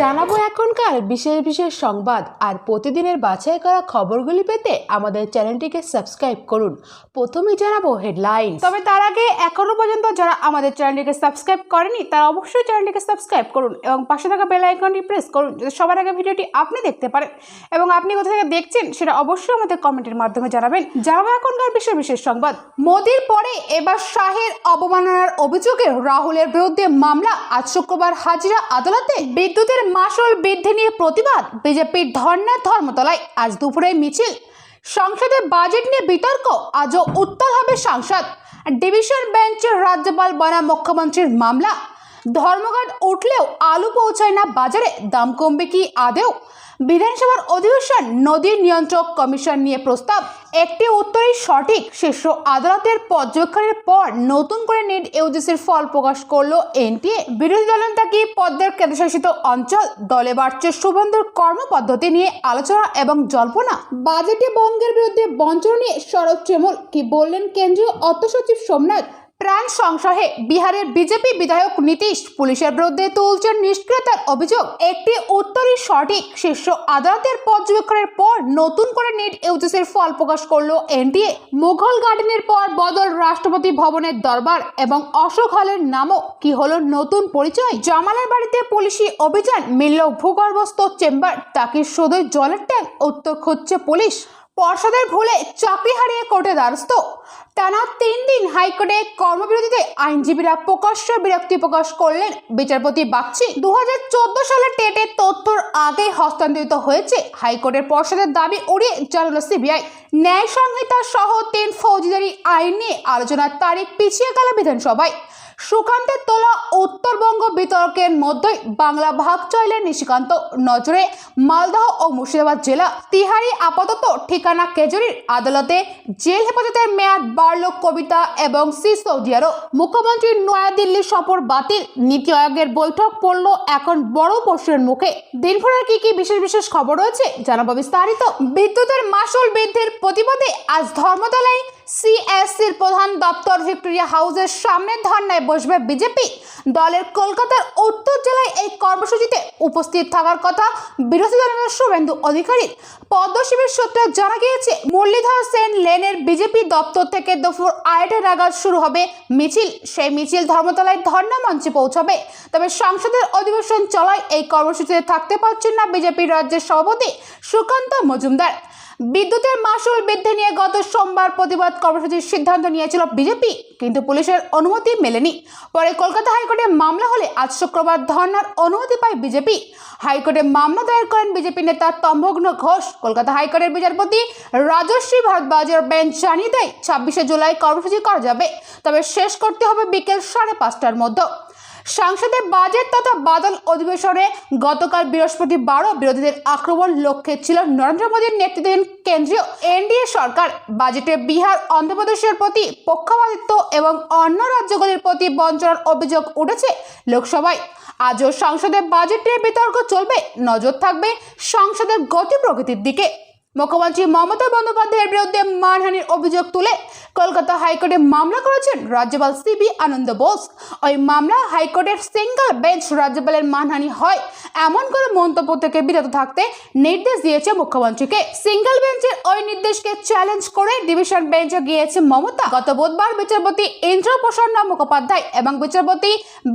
জানাব এখনকার বিশেষ বিশেষ সংবাদ আর প্রতিদিনের বাছাই করা খবরগুলি পেতে আমাদের চ্যানেলটিকে সাবস্ক্রাইব করুন। প্রথমেই জানাব হেডলাইন তবে তার আগে এখনও পর্যন্ত যারা আমাদের চ্যানেলটিকে সাবস্ক্রাইব করেনি, তারা অবশ্যই চ্যানেলটিকে সাবস্ক্রাইব করুন এবং পাশে থাকা বেল আইকনটি প্রেস করুন যাতে সবার আগে ভিডিওটি আপনি দেখতে পারেন। এবং আপনি কোথা থেকে দেখছেন সেটা অবশ্যই আমাদের কমেন্টের মাধ্যমে জানাবেন। জানাব এখনকার বিশেষ বিশেষ সংবাদ। মোদির পরে এবার শাহের অবমাননার অভিযোগে রাহুলের বিরুদ্ধে মামলা। আজ শুক্রবার হাজিরা আদালতে বিদ্যুতের মাসুল বৃদ্ধি নিয়ে প্রতিবাদ বিজেপির ধর্ণা ধর্মতলায় আজ দুপুরে মিছিল। সংসদে বাজেট নিয়ে বিতর্ক, আজও উত্তাল হবে সংসদ। ডিভিশন বেঞ্চের রাজ্যপাল বনা মুখ্যমন্ত্রীর মামলা। ধর্মঘট উঠলেও আলু পৌঁছায় না বাজারে, দাম কমবে কি আদেও? বিধানসভার অধিবেশন নদী নিয়ন্ত্রক কমিশন নিয়ে প্রস্তাব। একটি উত্তরই সঠিক শীর্ষ আদালতের পর্যবেক্ষণের পর নতুন করে নেট ইউজিসির ফল প্রকাশ করল এনটিএ। বিরোধী দলের কি পদ্মের কেন্দ্রশাসিত অঞ্চল? দলে বাড়ছে শুভেন্দুর কর্মপদ্ধতি নিয়ে আলোচনা এবং জল্পনা। বাজেটে বঙ্গের বিরুদ্ধে বঞ্চনা নিয়ে শরৎ তৃণমূল কি বললেন কেন্দ্রীয় অর্থ সচিব সোমনাথ? প্রাণ সংশয়ে বিহারের বিজেপি বিধায়ক নীতিশ পুলিশের বিরুদ্ধে তুলছেন নিষ্ক্রিয়তার অভিযোগ। একটি উত্তরই সঠিক। শীর্ষ আদালতের পর্যবেক্ষণের পর নতুন করে নেট ইউজিসির ফল প্রকাশ করল এনটিএ মুঘল গার্ডেনের পর বদল রাষ্ট্রপতি ভবনের দরবার এবং অশোক হলের নামও কি হলো নতুন পরিচয়? জামালের বাড়িতে পুলিশি অভিযান, মিলল ভূগর্ভস্থ চেম্বার, তাকে শুধুই জলের ট্যাঙ্ক, উত্তর খুঁজছে পুলিশ। পর্ষদের ভুলে চাকরি হারিয়ে কোর্টে দ্বারস্থ। টানা তিন দিন হাইকোর্টে কর্মবিরতিতে আইনজীবীরা প্রকাশ্যে বিরক্তি প্রকাশ করলেন বিচারপতি বাগচি। দু হাজার চোদ্দ সালে টেটের তথ্যর আগে হস্তান্তরিত হয়েছে। হাইকোর্টের পর্ষদের দাবি উড়িয়ে জানালো সিবিআই। ন্যায় সংহিতা সহ তিন ফৌজদারি আইন নিয়ে আলোচনার তারিখ পিছিয়ে গেল বিধানসভায়। সুকান্তের তোলা উত্তরবঙ্গ বিতর্কের মধ্যেই বাংলা ভাগ চাইলেন নিশিকান্ত নজরে মালদহ ও মুর্শিদাবাদ জেলা। তিহারি আপাতত ঠিকানা কেজরির আদালতে। জেল হেফাজতের মেয়াদ বাড়ল কবিতা এবং সি সৌদি আরব মুখ্যমন্ত্রীর নয়াদিল্লি সফর বাতিল। নীতি আয়োগের বৈঠক পড়ল এখন বড় প্রশ্নের মুখে। দিনভরের কি কি বিশেষ বিশেষ খবর রয়েছে জানাব বিস্তারিত। বিদ্যুতের মাসুল বৃদ্ধির প্রতিবাদে আজ ধর্মতলায় সিএসসির প্রধান দপ্তর ভিক্টোরিয়া হাউসের সামনে ধর্নায় বসবে বিজেপি। দলের কলকাতার উত্তর জেলায় এই কর্মসূচিতে উপস্থিত থাকার কথা বিরোধী দলের শুভেন্দু অধিকারীর পদ্মশিবির সূত্রে জানা গিয়েছে, মুরলীধর সেন লেনের বিজেপি দপ্তর থেকে দুপুর আড়াইটা নাগাদ শুরু হবে মিছিল। সেই মিছিল ধর্মতলায় ধর্ণা মঞ্চে পৌঁছাবে। তবে সংসদের অধিবেশন চলায় এই কর্মসূচিতে থাকতে পারছেন না বিজেপির রাজ্যের সভাপতি সুকান্ত মজুমদার। বিদ্যুতের মাসুল বৃদ্ধি নিয়ে গত সোমবার প্রতিবাদ কর্মসূচির সিদ্ধান্ত নিয়েছিল বিজেপি, কিন্তু পুলিশের অনুমতি মেলেনি। পরে কলকাতা হাইকোর্টে মামলা হলে আজ শুক্রবার ধর্নার অনুমতি পায় বিজেপি। হাইকোর্টে মামলা দায়ের করেন বিজেপি নেতা তম্ভগ্ন ঘোষ। কলকাতা হাইকোর্টের বিচারপতি রাজশ্রী ভারদ্বাজের বেঞ্চ জানিয়ে দেয়, ছাব্বিশে জুলাই কর্মসূচি করা যাবে, তবে শেষ করতে হবে বিকেল সাড়ে পাঁচটার মধ্যে। সংসদে বাজেট তথা বাদল অধিবেশনে গতকাল বৃহস্পতিবারও বিরোধীদের আক্রমণ লক্ষ্যে ছিল নরেন্দ্র মোদীর নেতৃত্বাধীন কেন্দ্রীয় এনডিএ সরকার। বাজেটে বিহার, অন্ধ্রপ্রদেশের প্রতি পক্ষপাতিত্ব এবং অন্য রাজ্যগুলির প্রতি বঞ্চনার অভিযোগ উঠেছে লোকসভায়। আজও সংসদে বাজেট নিয়ে বিতর্ক চলবে, নজর থাকবে সংসদের গতি প্রকৃতির দিকে। মুখ্যমন্ত্রী মমতা বন্দ্যোপাধ্যায়ের বিরুদ্ধে মানহানির অভিযোগ তুলে কলকাতা হাইকোর্টে মামলা করেছেন রাজ্যপাল সিবি আনন্দ বোস। ওই মামলা হাইকোর্টের সিঙ্গল বেঞ্চ রাজ্যপালের মানহানি হয়, এমন করে মন্তব্য থেকে বিরত থাকতে নির্দেশ দিয়েছে মুখ্যমন্ত্রীকে। সিঙ্গল বেঞ্চের ওই নির্দেশকে চ্যালেঞ্জ করে ডিভিশন বেঞ্চে গিয়েছে মমতা। গত বুধবার বিচারপতি ইন্দ্র প্রসন্ন মুখোপাধ্যায় এবং বিচারপতি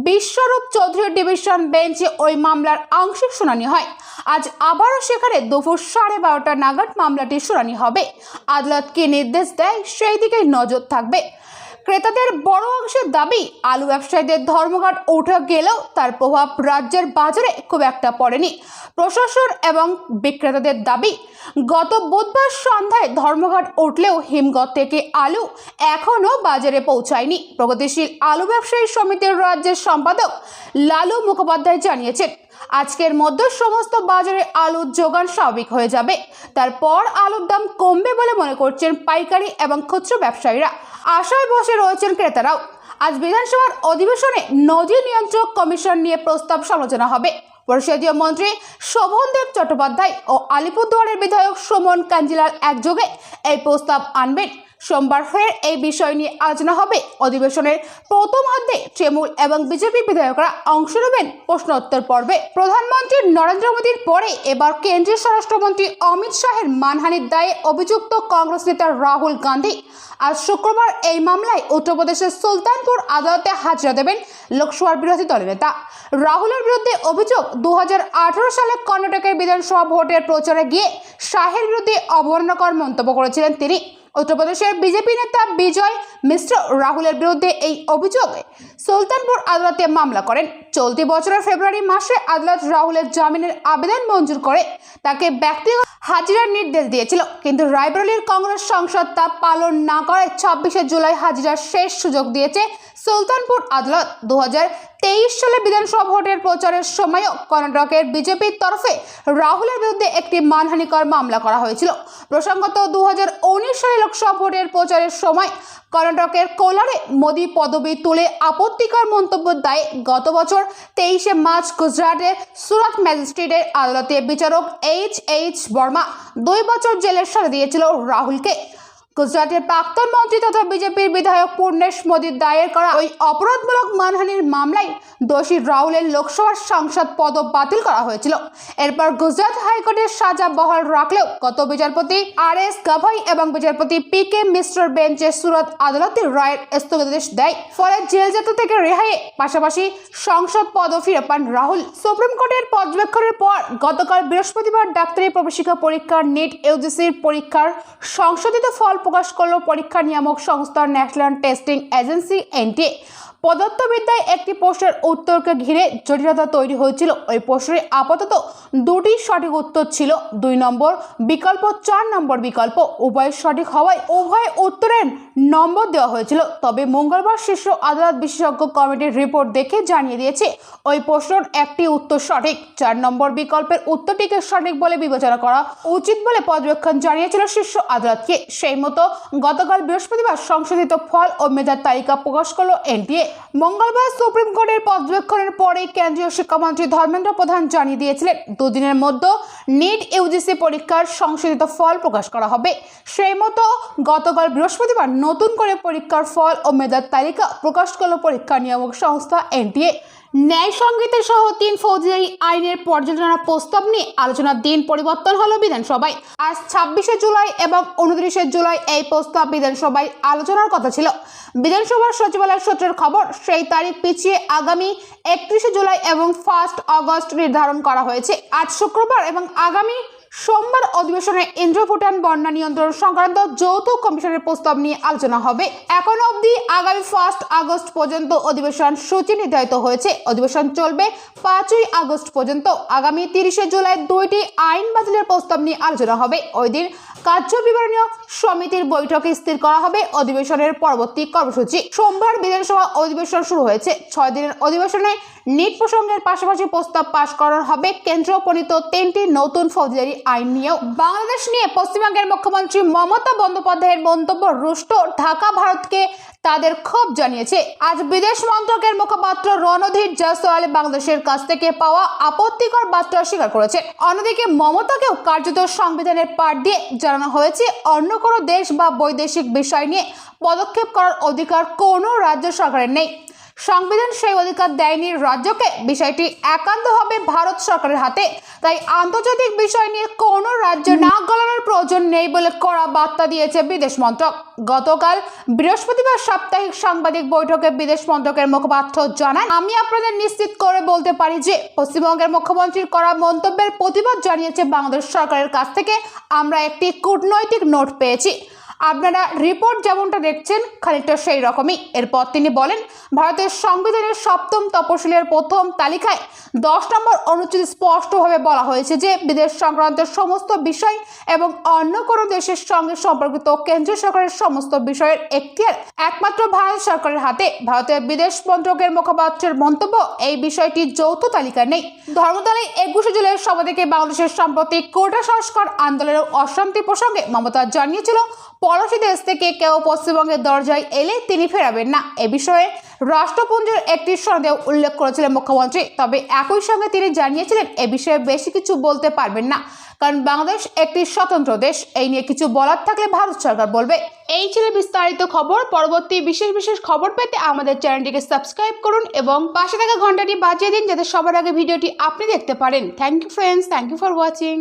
বিশ্বরূপ চৌধুরী ডিভিশন বেঞ্চে ওই মামলার আংশিক শুনানি হয়। আজ আবারও সেখানে দুপুর সাড়ে বারোটা নাগাদ মামলাটির শুনানি হবে। আদালত কি নির্দেশ দেয় সেই দিকে নজর থাকবে। ক্রেতাদের বড় অংশের দাবি, আলু ব্যবসায়ীদের ধর্মঘট উঠে গেলেও তার প্রভাব রাজ্যের বাজারে খুব একটা পড়েনি। প্রশাসন এবং বিক্রেতাদের দাবি, গত বুধবার সন্ধ্যায় ধর্মঘট উঠলেও হিমঘর থেকে আলু এখনও বাজারে পৌঁছায়নি। প্রগতিশীল আলু ব্যবসায়ী সমিতির রাজ্যের সম্পাদক লালু মুখোপাধ্যায় জানিয়েছেন আজকের মধ্যে সমস্ত বাজারে আলুর যোগান স্বাভাবিক হয়ে যাবে। তারপর আলুর দাম কমবে বলে মনে করছেন পাইকারি এবং খুচরো ব্যবসায়ীরা। আশায় বসে রয়েছেন ক্রেতারাও। আজ বিধানসভার অধিবেশনে নদী নিয়ন্ত্রক কমিশন নিয়ে প্রস্তাব সমালোচনা হবে। পরিষদীয় মন্ত্রী শোভনদেব চট্টোপাধ্যায় ও আলিপুরদুয়ারের বিধায়ক সুমন কাঞ্জিলাল একযোগে এই প্রস্তাব আনবেন। সোমবার ফের এই বিষয় নিয়ে আলোচনা হবে। অধিবেশনের প্রথমার্ধে তৃণমূল এবং বিজেপি বিধায়করা অংশ নেবেন প্রশ্নোত্তর পর্বে। প্রধানমন্ত্রী নরেন্দ্র মোদীর পরে এবার কেন্দ্রীয় স্বরাষ্ট্রমন্ত্রী অমিত শাহের মানহানির দায়ে অভিযুক্ত কংগ্রেস নেতা রাহুল গান্ধী। আজ শুক্রবার এই মামলায় উত্তরপ্রদেশের সুলতানপুর আদালতে হাজিরা দেবেন লোকসভার বিরোধী দলের নেতা। রাহুলের বিরুদ্ধে অভিযোগ দু হাজার আঠারো সালে কর্ণাটকের বিধানসভা ভোটের প্রচারে গিয়ে শাহের বিরুদ্ধে অবমাননাকর মন্তব্য করেছিলেন তিনি। উত্তরপ্রদেশের বিজেপি নেতা বিজয় মিশ্র রাহুলের বিরুদ্ধে এই অভিযোগে সুলতানপুর আদালতে মামলা করেন। চলতি বছরের ফেব্রুয়ারি মাসে আদালত রাহুলের জামিনের আবেদন মঞ্জুর করে তাকে ব্যক্তিগত হাজিরার নির্দেশ দিয়েছিল। কিন্তু রায়বরেলির কংগ্রেস সংসদ তা পালন না করে ছাব্বিশে জুলাই হাজিরার শেষ সুযোগ দিয়েছে সুলতানপুর আদালত। দু হাজার তেইশ সালে বিধানসভা ভোটের প্রচারের সময়ও কর্ণাটকের বিজেপির তরফে রাহুলের বিরুদ্ধে একটি মানহানিকর মামলা করা হয়েছিল। প্রসঙ্গত দু সালে লোকসভা ভোটের প্রচারের সময় কর্ণাটকের কোলারে মোদী পদবি তুলে আপত্তিকর মন্তব্যের দায়ে গত বছর তেইশে মার্চ গুজরাটের সুরাট ম্যাজিস্ট্রেটের আদালতে বিচারক এইচ এইচ বর্মা। দুই বছর জেলের সাজা দিয়েছিল রাহুলকে। গুজরাটের প্রাক্তন মন্ত্রী তথা বিজেপির বিধায়ক পূর্ণেশ মোদীর দায়ের করা ওই অপরাধমূলক মানহানির মামলায় দোষী রাহুলের লোকসভার সাংসদ পদ বাতিল করা হয়েছিল। এরপর গুজরাট হাইকোর্টের সাজা বহাল রাখলেও গত বিচারপতি আর এস গাভাই এবং বিচারপতি পি কে মিশ্রর বেঞ্চের সুরত আদালতের রায়ের স্থগিতাদেশ দেয়। ফলে জেলযাত্রা থেকে রেহাইয়ে পাশাপাশি সংসদ পদও ফিরে পান রাহুল। সুপ্রিম কোর্টের পর্যবেক্ষণের পর গতকাল বৃহস্পতিবার ডাক্তারি প্রবেশিকা পরীক্ষার নেট ইউজিসির পরীক্ষার সংশোধিত ফল প্রকাশ করল পরীক্ষা নিয়ামক সংস্থা ন্যাশনাল টেস্টিং এজেন্সি এনটিএ। পদার্থবিদ্যায় একটি প্রশ্নের উত্তরকে ঘিরে জটিলতা তৈরি হয়েছিল। ওই প্রশ্নে আপাতত দুটি সঠিক উত্তর ছিল। দুই নম্বর বিকল্প, চার নম্বর বিকল্প উভয় সঠিক হওয়ায় উভয় উত্তরের নম্বর দেওয়া হয়েছিল। তবে মঙ্গলবার শীর্ষ আদালত বিশেষজ্ঞ কমিটির রিপোর্ট দেখে জানিয়ে দিয়েছে, ওই প্রশ্নের একটি উত্তর সঠিক। চার নম্বর বিকল্পের উত্তরটিকে সঠিক বলে বিবেচনা করা উচিত বলে পর্যবেক্ষণ জানিয়েছিল শীর্ষ আদালতকে। সেই মতো গতকাল বৃহস্পতিবার সংশোধিত ফল ও মেধার তালিকা প্রকাশ করল এনটিএ। মঙ্গলবার সুপ্রিম কোর্টের পর্যবেক্ষণের পরে কেন্দ্রীয় শিক্ষামন্ত্রী ধর্মেন্দ্র প্রধান জানিয়ে দিয়েছিলেন, দুদিনের মধ্যে নিট ইউজিসি পরীক্ষার সংশোধিত ফল প্রকাশ করা হবে। সেই মতো গতকাল বৃহস্পতিবার নতুন করে পরীক্ষার ফল ও মেধার তালিকা প্রকাশ করল পরীক্ষা নিয়ামক সংস্থা এনটিএ। ন্যায় সংগীতের সহ তিন ফৌজদারি আইনের পর্যালোচনা প্রস্তাব নিয়ে আলোচনার দিন পরিবর্তন হলো বিধানসভায়। আজ ছাব্বিশে জুলাই এবং উনত্রিশে জুলাই এই প্রস্তাব বিধানসভায় আলোচনার কথা ছিল। বিধানসভার সচিবালয় সূত্রের খবর, সেই তারিখ পিছিয়ে আগামী একত্রিশে জুলাই এবং ফার্স্ট অগস্ট নির্ধারণ করা হয়েছে। আজ শুক্রবার এবং আগামী সোমবার অধিবেশনে ইন্দ্র ভুটান বন্যা নিয়ন্ত্রণ সংক্রান্ত যৌথ কমিশনের প্রস্তাব নিয়ে আলোচনা হবে। এখন অবধি আগামী ফার্স্ট আগস্ট পর্যন্ত অধিবেশন সূচি নির্ধারিত হয়েছে। অধিবেশন চলবে পাঁচই আগস্ট পর্যন্ত। আগামী তিরিশে জুলাই দুইটি আইন বাতিলের প্রস্তাব নিয়ে আলোচনা হবে। ওই দিন কার্য বিবরণীয় সমিতির বৈঠকে স্থির করা হবে অধিবেশনের পরবর্তী কর্মসূচি। সোমবার বিধানসভা অধিবেশন শুরু হয়েছে। ছয় দিনের অধিবেশনে নিট প্রসঙ্গের পাশাপাশি প্রস্তাব পাশ করানো হবে কেন্দ্র প্রণীত তিনটি নতুন ফৌজদারি আইন নিয়েও। বাংলাদেশ নিয়ে পশ্চিমবঙ্গের মুখ্যমন্ত্রী মমতা বন্দ্যোপাধ্যায়ের মন্তব্য রুষ্ট। ঢাকা ভারতকে তাদের ক্ষোভ জানিয়েছে। আজ বিদেশ মন্ত্রকের মুখপাত্র রণধীর জয়সওয়াল বাংলাদেশের কাছ থেকে পাওয়া আপত্তিকর বার্তা স্বীকার করেছে অন্যদিকে মমতাকেও কার্যত সংবিধানের পাঠ দিয়ে জানানো হয়েছে, অন্য কোনো দেশ বা বৈদেশিক বিষয় নিয়ে পদক্ষেপ করার অধিকার কোনো রাজ্য সরকারের নেই। সংবিধান সেই অধিকার দেয়নি রাজ্যকে। বিষয়টি একান্তভাবে ভারত সরকারের হাতে। তাই আন্তর্জাতিক বিষয় নিয়ে কোনো রাজ্য না গলানোর প্রয়োজন নেই বলে কড়া বার্তা দিয়েছে বিদেশ মন্ত্রক। গতকাল বৃহস্পতিবার সাপ্তাহিক সাংবাদিক বৈঠকে বিদেশ মন্ত্রকের মুখপাত্র জানান, আমি আপনাদের নিশ্চিত করে বলতে পারি যে পশ্চিমবঙ্গের মুখ্যমন্ত্রীর করা মন্তব্যের প্রতিবাদ জানিয়েছে বাংলাদেশ সরকারের কাছ থেকে। আমরা একটি কূটনৈতিক নোট পেয়েছি। আপনারা রিপোর্ট যেমনটা দেখছেন, খানিকটা সেই রকমই। এরপর তিনি বলেন, ভারতের সংবিধানের সপ্তম তপশিলের প্রথম তালিকায় দশ নম্বর অনুচ্ছেদে স্পষ্টভাবে বলা হয়েছে যে, বিদেশ সংক্রান্ত সমস্ত বিষয় এবং অন্য কোনো দেশের সঙ্গে সম্পর্কিত কেন্দ্রীয় সরকারের সমস্ত বিষয়ের এখতিয়ার একমাত্র ভারত সরকারের হাতে। ভারতের বিদেশ মন্ত্রকের মুখপাত্রের মন্তব্য, এই বিষয়টি যৌথ তালিকায় নেই। ধর্মতলায় একুশে জুলাই সভা থেকে বাংলাদেশের সম্প্রতি কোটা সংস্কার আন্দোলনের অশান্তি প্রসঙ্গে মমতা জানিয়েছিল পড়োশি দেশ থেকে কেউ পশ্চিমবঙ্গের দরজায় এলে তিনি ফেরাবেন না। এ বিষয়ে রাষ্ট্রপুঞ্জের একটি সনদে উল্লেখ করেছিলেন মুখ্যমন্ত্রী। তবে একই সঙ্গে তিনি জানিয়েছিলেন, এ বিষয়ে বেশি কিছু বলতে পারবেন না, কারণ বাংলাদেশ একটি স্বতন্ত্র দেশ। এই নিয়ে কিছু বলার থাকলে ভারত সরকার বলবে। এই ছিল বিস্তারিত খবর। পরবর্তী বিশেষ বিশেষ খবর পেতে আমাদের চ্যানেলটিকে সাবস্ক্রাইব করুন এবং পাশে থাকা ঘন্টাটি বাজিয়ে দিন, যাতে সবার আগে ভিডিওটি আপনি দেখতে পারেন। Thank you friends thank you for watching